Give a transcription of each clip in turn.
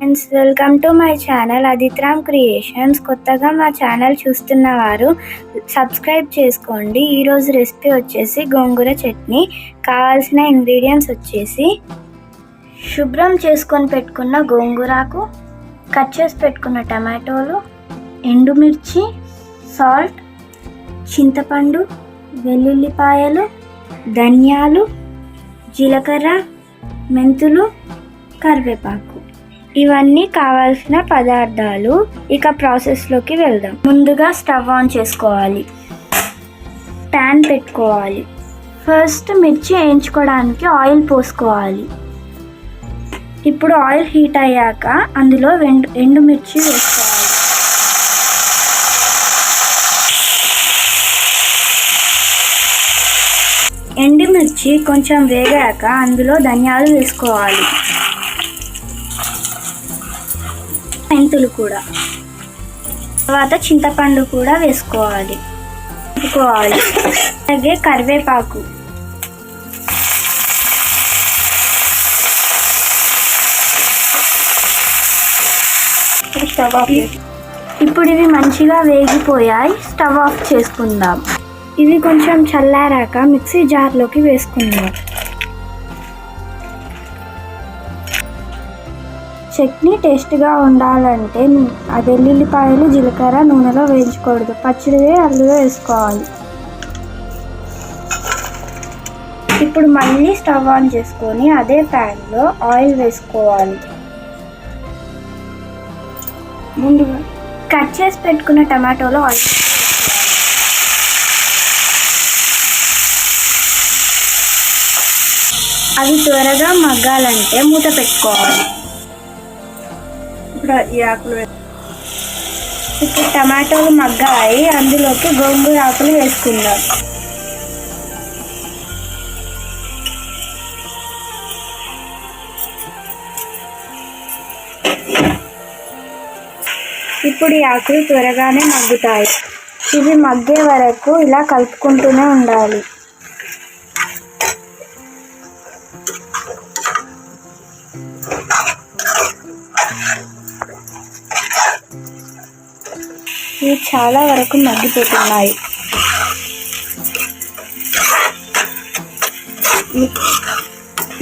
Friends welcome to my channel Adithram creations. కొత్తగా మా channel చూస్తున్న వారు సబ్స్క్రైబ్ చేసుకోండి. ఈరోజు రెసిపీ వచ్చేసి గోంగూర చట్నీ. కావాల్సిన ఇంగ్రీడియంట్స్ వచ్చేసి శుభ్రం చేసుకొని పెట్టుకున్న గోంగూరకు కట్ చేసి పెట్టుకున్న టమాటోలు ఎండుమిర్చి సాల్ట్ చింతపండు వెల్లుల్లిపాయలు ధనియాలు జీలకర్ర మెంతులు కరివేపాకు. ఇవన్నీ కావాల్సిన పదార్థాలు ఇక ప్రాసెస్లోకి వెళ్దాం. ముందుగా స్టవ్ ఆన్ చేసుకోవాలి. ప్యాన్ పెట్టుకోవాలి. ఫస్ట్ మిర్చి వేయించుకోవడానికి ఆయిల్ పోసుకోవాలి. ఇప్పుడు ఆయిల్ హీట్ అయ్యాక అందులో ఎండు ఎండుమిర్చి వేసుకోవాలి. ఎండుమిర్చి కొంచెం వేగాక అందులో ధనియాలు వేసుకోవాలి. మెంతులు కూడా. తర్వాత చింతపండు కూడా వేసుకోవాలి. వేసుకోవాలి. అలాగే కరివేపాకు. స్టవ్ ఆఫ్ ఇప్పుడు ఇవి మంచిగా వేగిపోయాయి. స్టవ్ ఆఫ్ చేసుకుందాం. ఇవి కొంచెం చల్లారాక మిక్సీ జార్లోకి వేసుకుందాం. చట్నీ టేస్ట్గా ఉండాలంటే ఆ వెల్లుల్లిపాయలు జీలకర్ర నూనెలో వేయించకూడదు. పచ్చడివే అందులో వేసుకోవాలి. ఇప్పుడు మళ్ళీ స్టవ్ ఆన్ చేసుకొని అదే ప్యాన్లో ఆయిల్ వేసుకోవాలి. ముందుగా కట్ చేసి పెట్టుకున్న టమాటోలో ఆయిల్ అవి త్వరగా మగ్గాలంటే మూత పెట్టుకోవాలి. ఇప్పుడు ఈ ఆకులు ఇప్పుడు టమాటోలు మగ్గాయి అందులోకి గోంగూర ఆకులు వేసుకుందాం. ఇప్పుడు ఈ ఆకులు త్వరగానే మగ్గుతాయి. ఇవి మగ్గే వరకు ఇలా కలుపుకుంటూనే ఉండాలి. చాలా వరకు మగ్గిపోతున్నాయి.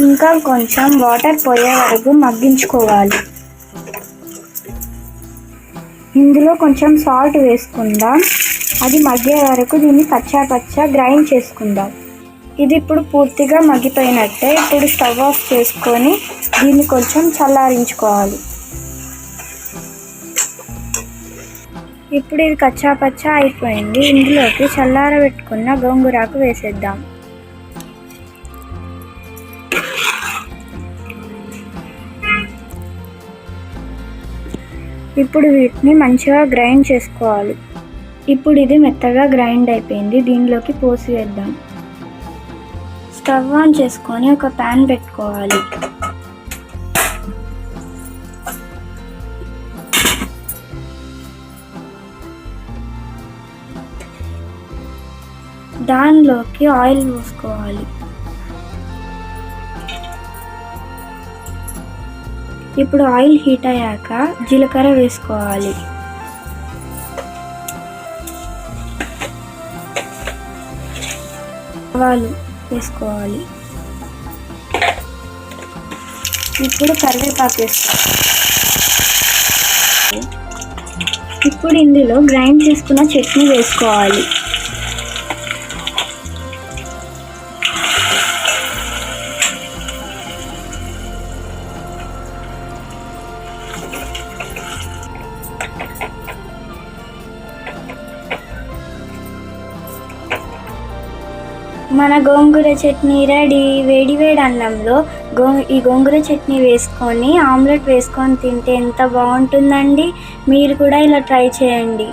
ఇంకా కొంచెం వాటర్ పోయే వరకు మగ్గించుకోవాలి. ఇందులో కొంచెం సాల్ట్ వేసుకుందాం. అది మగ్గే వరకు దీన్ని పచ్చా పచ్చా గ్రైండ్ చేసుకుందాం. ఇది ఇప్పుడు పూర్తిగా మగ్గిపోయినట్టే. ఇప్పుడు స్టవ్ ఆఫ్ చేసుకొని దీన్ని కొంచెం చల్లారించుకోవాలి. ఇప్పుడు ఇది కచ్చా పచ్చా అయిపోయింది. ఇందులోకి చల్లారబెట్టుకున్న గోంగూరాకు వేసేద్దాం. ఇప్పుడు వీటిని మంచిగా గ్రైండ్ చేసుకోవాలి. ఇప్పుడు ఇది మెత్తగా గ్రైండ్ అయిపోయింది. దీనిలోకి పోసి వేద్దాం. స్టవ్ ఆన్ చేసుకొని ఒక ప్యాన్ పెట్టుకోవాలి. దానిలోకి ఆయిల్ పోసుకోవాలి. ఇప్పుడు ఆయిల్ హీట్ అయ్యాక జీలకర్ర వేసుకోవాలి. ఆవాలు వేసుకోవాలి. ఇప్పుడు కరివేపాకు వేసుకోవాలి. ఇప్పుడు ఇందులో గ్రైండ్ చేసుకున్న చట్నీ వేసుకోవాలి. మన గోంగూర చట్నీ రెడీ. వేడి వేడి అన్నంలో గో ఈ గోంగూర చట్నీ వేసుకొని ఆమ్లెట్ వేసుకొని తింటే ఎంత బాగుంటుందండి? మీరు కూడా ఇలా ట్రై చేయండి.